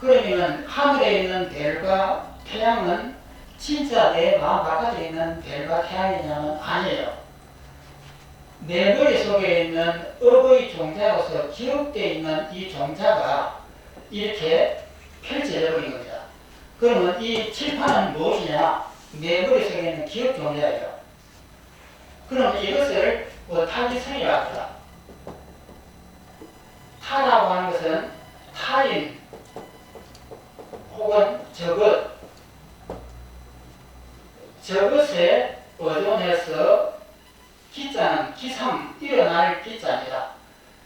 그러면 하늘에 있는 별과 태양은 진짜 내 마음 바깥에 있는 별과 태양이냐면 아니에요. 내 머릿속에 있는 업의 종자로서 기록되어 있는 이 종자가 이렇게 펼쳐져 버린 겁니다. 그러면 이 칠판은 무엇이냐? 내 머릿속에 있는 기억 종자예요. 그럼 이것을 뭐 타기성이라고 합니다. 타라고 하는 것은 타인 혹은 저것 저것에 의존해서 기자는 기삼 일어날 기자입니다.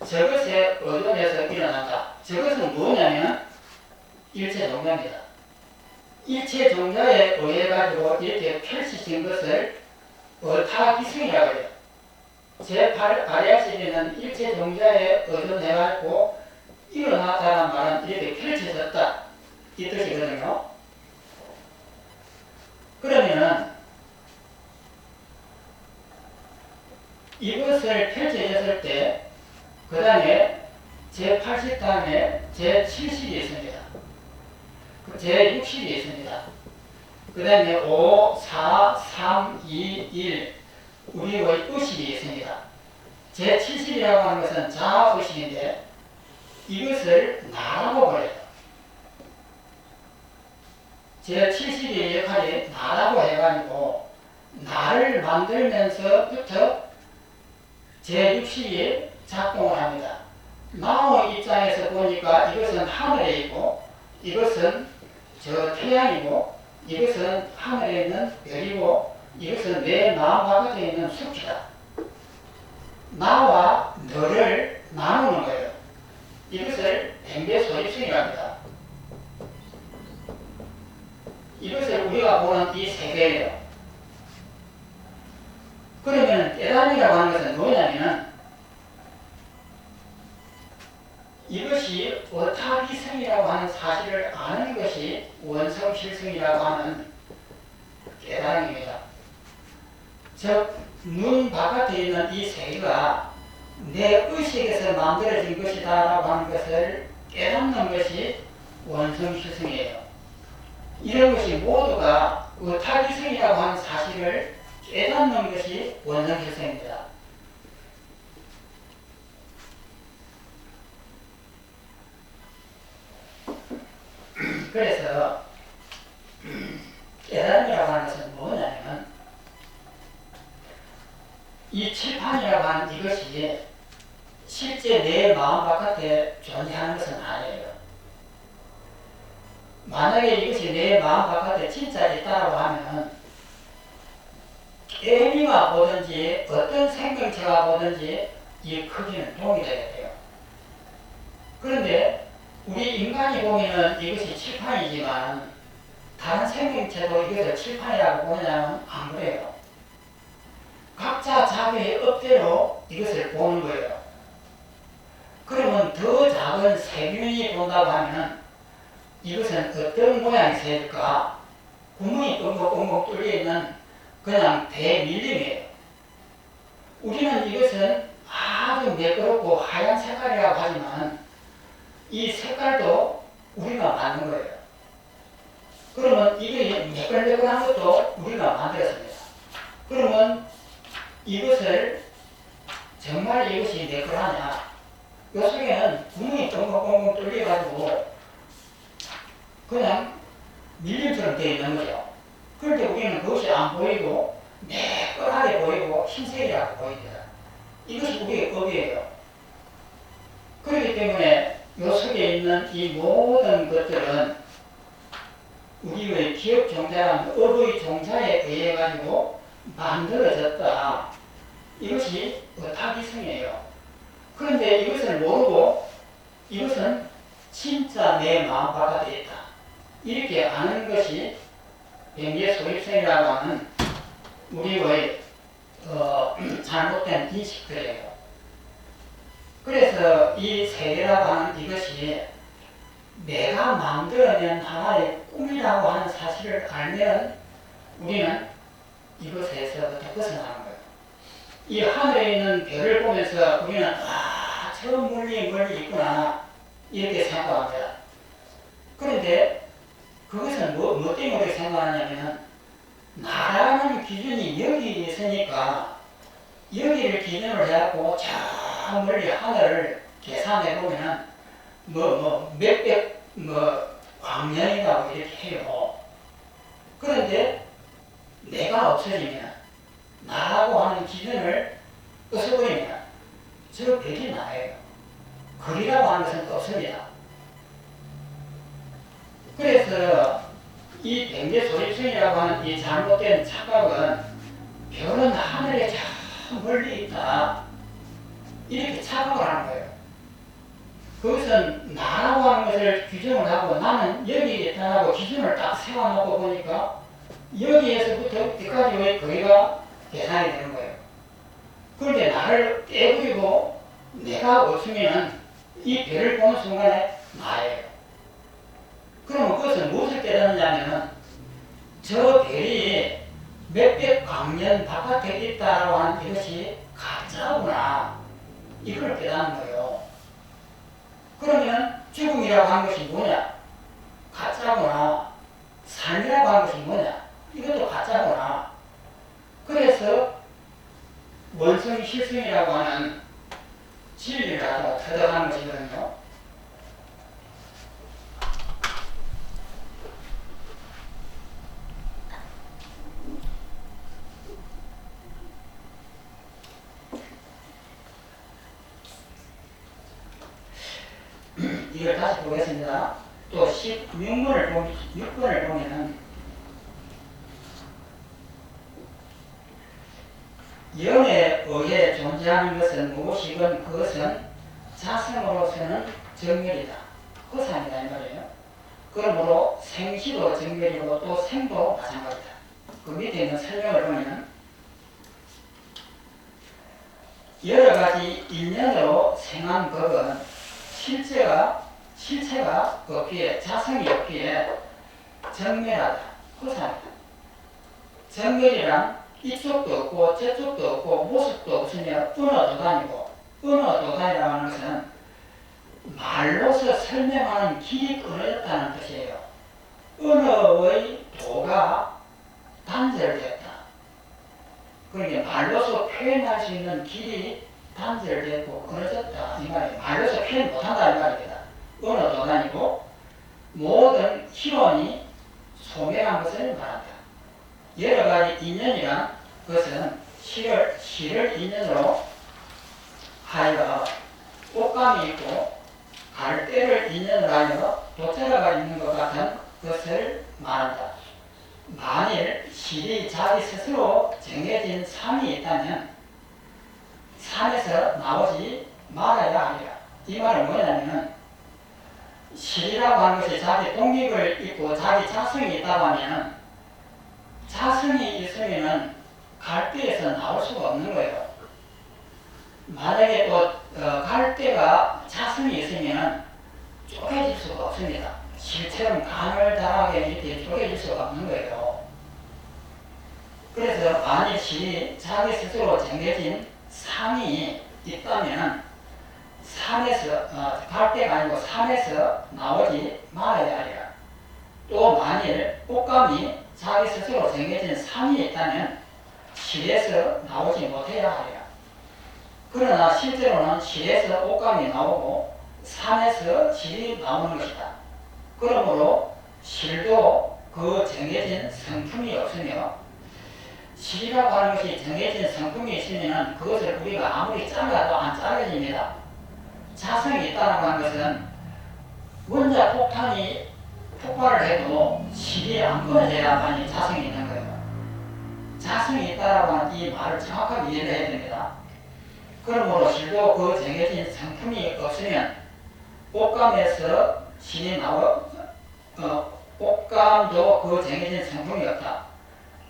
저것에 의존해서 일어난다. 저것은 뭐냐면 일체 종자입니다. 일체 종자에 의해 가지고 이렇게 펼쳐진 것을 어타기승이라고 해요. 제 발야시리는 일체 종자에 의존해 가지고 일어났다는 말은 이렇게 펼쳐졌다 이 뜻이거든요. 그러면은 이것을 펼쳐졌을 때 그 다음에 제80 다음에 제70이 있습니다. 그 제60이 있습니다. 그 다음에 5, 4, 3, 2, 1 우리의 의식이 있습니다. 제70이라고 하는 것은 자아의식인데 이것을 나라고 그래요. 제70의 역할이 나라고 해가지고 나를 만들면서부터 제60이 작동을 합니다. 나의 입장에서 보니까 이것은 하늘에 있고 이것은 저 태양이고 이것은 하늘에 있는 별이고 이것은 내 마음 바깥에 있는 숲이다. 나와 너를 나누는 거예요. 이것을 소립성이라고 합니다. 이것을 우리가 보는 이 세계예요. 그러면 깨달음이라고 하는 것은 뭐냐면 이것이 어타기성이라고 하는 사실을 아는 것이 원성실성이라고 하는 깨달음입니다. 즉, 눈 바깥에 있는 이 세계가 내 의식에서 만들어진 것이다 라고 하는 것을 깨닫는 것이 원성실성이에요. 이런 것이 모두가 어타기성이라고 하는 사실을 깨닫는 것이 원성실성입니다. 그래서 깨달음이라고 하는 것은 뭐냐면 이 칠판이라고 하는 이것이 실제 내 마음 바깥에 존재하는 것은 아니에요. 만약에 이것이 내 마음 바깥에 진짜 있다고 하면 애미가 보든지 어떤 생명체가 보든지 이 크기는 동일해야 돼요. 그런데 인간이 보면은 이것이 칠판이지만 다른 생명체도 이것을 칠판이라고 보냐면 안 그래요. 각자 자기의 업대로 이것을 보는 거예요. 그러면 더 작은 세균이 본다고 하면 이것은 어떤 모양의 새일까? 구멍이 뻥긋뻥긋 뚫려 있는 그냥 대밀림이에요. 우리는 이것은 아주 매끄럽고 하얀 색깔이라고 하지만 이 색깔도 우리가 만든 거예요. 그러면 이게 매끌매끌한 것도 우리가 만들었습니다. 그러면 이것을 정말 이것이 매끌하냐? 요 속에는 구멍이 뻥뻥뻥 뚫려가지고 그냥 밀림처럼 되어 있는 거죠. 그런데 우리는 그것이 안 보이고 매끈하게 보이고 흰색이라고 보입니다. 이것이 우리의 법이에요. 그렇기 때문에 요 속에 있는 이 모든 것들은 우리의 기업 종자란 업의 종자에 의해 가지고 만들어졌다. 이것이 타기성이에요. 그런데 이것을 모르고 이것은 진짜 내 마음 있다. 이렇게 아는 것이 병기의 소입성이라고 하는 우리의 어, 잘못된 인식들이에요. 그래서 이 세계라고 하는 이것이 내가 만들어낸 하나의 꿈이라고 하는 사실을 알면 우리는 이곳에서부터 벗어나는 거예요. 이 하늘에 있는 별을 보면서 우리는 아, 저 멀리 멀리 있구나 이렇게 생각합니다. 그런데 그것은 뭐, 뭐 때문에 생각하냐면 나라는 기준이 여기 있으니까 여기를 기준으로 해갖고 자 저 멀리 하늘을 계산해 보면은 뭐, 뭐, 몇백, 뭐, 광년이라고 이렇게 해요. 그런데 내가 없어지면, 나라고 하는 기준을 없애버리면, 저 별이 나예요. 거리라고 하는 것은 또 없습니다. 그래서 이 백제 소립성이라고 하는 이 잘못된 착각은 별은 하늘에 저 멀리 있다. 이렇게 착각을 하는 거예요. 그것은 나라고 하는 것을 규정을 하고 나는 여기에 있다고 기준을 딱 세워놓고 보니까 여기에서부터 어디까지 왜 거기가 계산이 되는 거예요. 그런데 나를 떼버리고 내가 없으면 이 별을 보는 순간에 나예요. 그러면 그것은 무엇을 깨닫느냐면 저 별이 몇백 광년 바깥에 있다라고 하는 이것이 가짜구나. 이걸 깨닫는 거예요. 그러면 죽음이라고 하는 것이 뭐냐? 가짜구나. 삶이라고 하는 것이 뭐냐? 이것도 가짜구나. 그래서 원성 실성이라고 하는 진리를 가지고 터득하는 것이거든요. 이걸 다시 보겠습니다. 또 16문을 보면, 6번을 보면은 영에 의해 존재하는 것은 무엇이건 그것은 자성으로서는 정멸이다. 허상이다 이 말이에요. 그러므로 생시도 정멸이고 또 생도 마찬가지다. 그 밑에 있는 설명을 보면 여러 가지 인연으로 생한 법은 실제가 실체가 없기에 자성이 없기에 정멸하다, 허상이다. 정멸이란 이쪽도 없고 저쪽도 없고 모습도 없으며 은어도 다니고 은어도 다니라고 하는 것은 말로서 설명하는 길이 끊어졌다는 뜻이에요. 은어의 도가 단절됐다. 그러니까 말로서 표현할 수 있는 길이 단절됐고 끊어졌다 이 말이에요. 말로서 표현 못한다 이 말입니다. 언어도 다니고 모든 희론이 소멸한 것을 말한다. 여러 가지 인연이란 그것은 시를 시를 인연으로 하여 꽃감이 있고 갈대를 인연으로 하여 도체라가 있는 것 같은 것을 말한다. 만일 실이 자기 스스로 정해진 삶이 있다면 삶에서 나오지 말아야 하리라. 이 말은 뭐냐면은 실이라고 하는 것이 자기 독립을 있고 자기 자성이 있다고 하면은 자성이 있으면은 갈대에서 나올 수가 없는 거예요. 만약에 또 어, 갈대가 자성이 있으면은 쪼개질 수가 없습니다. 실처럼 가늘다하게 이렇게 쪼개질 수가 없는 거예요. 그래서 만일 시 자기 스스로 정해진 상이 있다면 산에서 어, 갈대가 아니고 산에서 나오지 말아야 하리라. 또 만일 꽃감이 자기 스스로 정해진 상이 있다면 실에서 나오지 못해야 하리라. 그러나 실제로는 실에서 꽃감이 나오고 산에서 실이 나오는 것이다. 그러므로 실도 그 정해진 성품이 없으며 실이라고 하는 것이 정해진 성품이 있으면 그것을 우리가 아무리 잘라도 안 잘라집니다. 자성이 있다는 것은 원자 폭탄이 폭발을 해도 실이 안 끊어져야 만이 자성이 있는 거예요. 자성이 있다라고 하는 이 말을 정확하게 이해를 해야 됩니다. 그러므로 실도 그 정해진 성품이 없으면 옷감에서 신이 나오, 어, 옷감도 그 정해진 성품이 없다.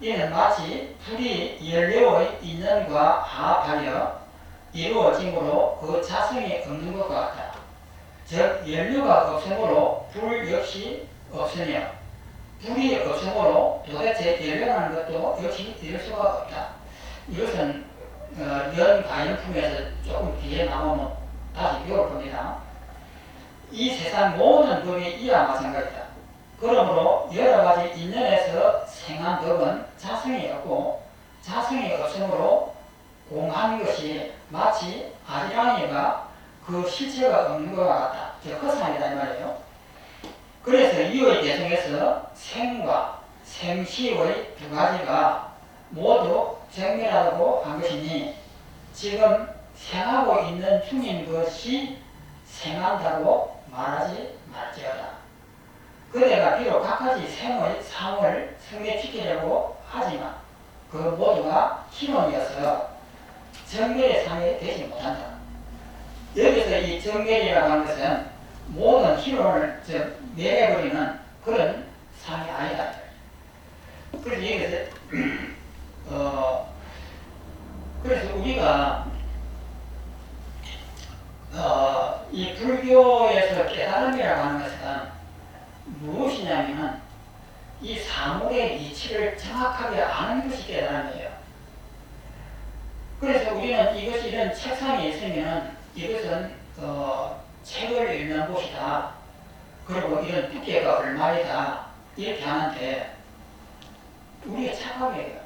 이는 마치 불이 연료의 인연과 합하여 이루어짐으로 그 자성이 없는 것 같다. 즉 연료가 없으므로 불 역시 없으며 불이 없으므로 도대체 연료라는 것도 역시 이룰 수가 없다. 이것은 어, 연 가연품에서 조금 뒤에 나오면 다시 배울 겁니다. 이 세상 모든 법이 이와 마찬가지다. 그러므로 여러 가지 인연에서 생한 법은 자성이 없고 자성이 없으므로 공한 것이 마치 아리랑이가 그 실체가 없는 것 같다. 저 허상이다 이 말이에요. 그래서 이의 대성에서 생과 생시의 두 가지가 모두 정멸하다고 한 것이니 지금 생하고 있는 중인 것이 생한다고 말하지 말지어다. 그대가 비록 각가지 생의 상을 성립시키려고 하지만 그 모두가 희론이어서 정멸의 상이 되지 못한다. 여기서 이 정멸이라고 하는 것은 모든 희론을 즉 내려버리는 그런 상이 아니다. 그래서 여기서 어 그래서 우리가 어, 이 불교에서 깨달음이라고 하는 것은 무엇이냐면은 이 사물의 이치를 정확하게 아는 것이 깨달음이에요. 그래서 우리는 이것이 이런 책상이 있으면 이것은 어, 책을 읽는 곳이다. 그리고 이런 두께가 얼마이다. 이렇게 하는데 우리의 착각이에요.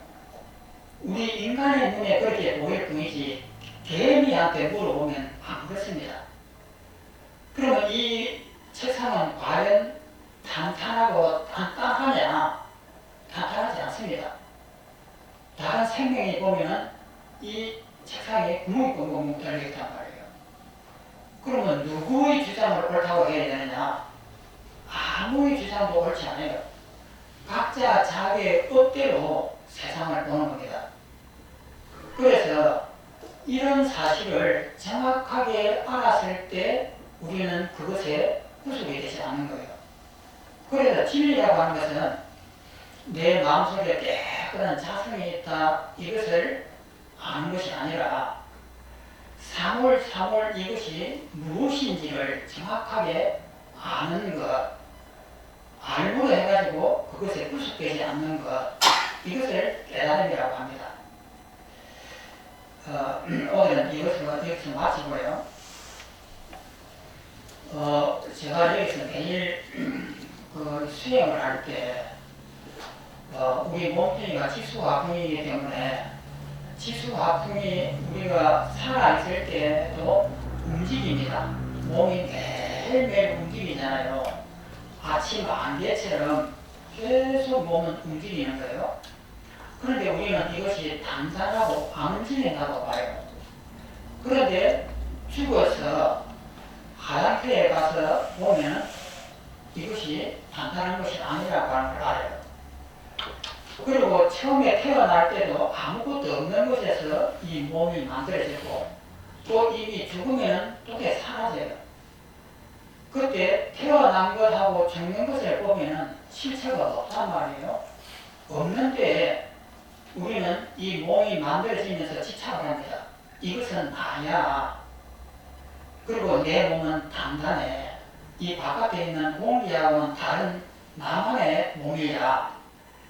우리 인간의 눈에 그렇게 보일 뿐이지 개미한테 물어보면 안 그렇습니다. 그러면 이 책상은 과연 탄탄하고 단단하냐? 탄탄하지 않습니다. 다른 생명이 보면은 이 책상에 구멍이 꽁꽁 뚫려있단 말이에요. 그러면 누구의 주장을 옳다고 해야 되느냐? 아무의 주장도 옳지 않아요. 각자 자기의 뜻대로 세상을 보는 겁니다. 그래서 이런 사실을 정확하게 알았을 때 우리는 그것에 구속이 되지 않는 거예요. 그래서 진리라고 하는 것은 내 마음속에 깨끗한 자성이 있다 이것을 아는 것이 아니라 사물 사물 이것이 무엇인지를 정확하게 아는 것 알므로 해가지고 그것에 구속되지 않는 것 이것을 깨달음이라고 합니다. 어, 오늘은 이것을 여기서 마치고요. 어, 제가 여기서 매일 그 수행을 할 때, 어, 우리 몸뚱이가 지수화풍이기 때문에 지수화풍이 우리가 살아있을 때도 움직입니다. 몸이 매일매일 움직이잖아요. 아침 안개처럼 계속 몸은 움직이는 거예요. 그런데 우리는 이것이 안 움직인다고 봐요. 그런데 죽어서 하얀표에 가서 보면 이것이 단단한 것이 아니라고 하는 걸 알아요. 그리고 처음에 태어날 때도 아무것도 없는 곳에서 이 몸이 만들어지고 또 이미 죽으면 또게 사라져요. 그때 태어난 것하고 죽는 것을 보면 실체가 없단 말이에요. 없는데 우리는 이 몸이 만들어지면서 지착을 합니다. 이것은 나야. 그리고 내 몸은 단단해. 이 바깥에 있는 공기하고는 다른 나만의 몸이야.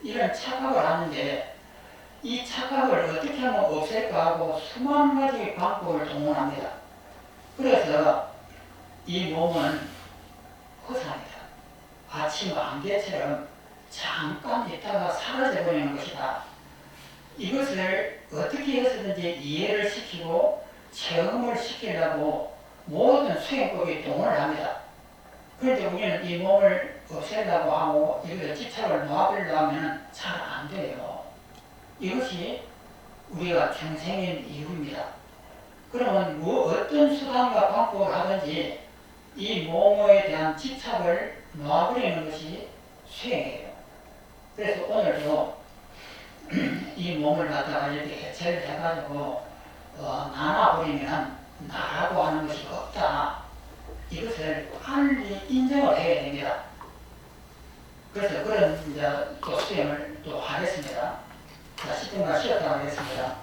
이런 착각을 하는데 이 착각을 어떻게 하면 없앨까 하고 수만 가지 방법을 동원합니다. 그래서 이 몸은 허상이다. 아침 안개처럼 잠깐 있다가 사라져 버리는 것이다. 이것을 어떻게 해서든지 이해를 시키고 체험을 시키려고 모든 수행법이 동원을 합니다. 그런데 우리는 이 몸을 없애려고 하고 이것을 집착을 놓아버리려고 하면 잘 안 돼요. 이것이 우리가 평생인 이유입니다. 그러면 뭐 어떤 수단과 방법을 하든지 이 몸에 대한 집착을 놓아버리는 것이 수행이에요. 그래서 오늘도 이 몸을 갖다가 이렇게 해체를 해가지고 어, 나눠버리면 나라고 하는 것이 없다. 이것을 빨리 인정을 해야 됩니다. 그래서 그런 이제 또 수행을 또 하겠습니다. 자, 10분간 쉬었다 하겠습니다.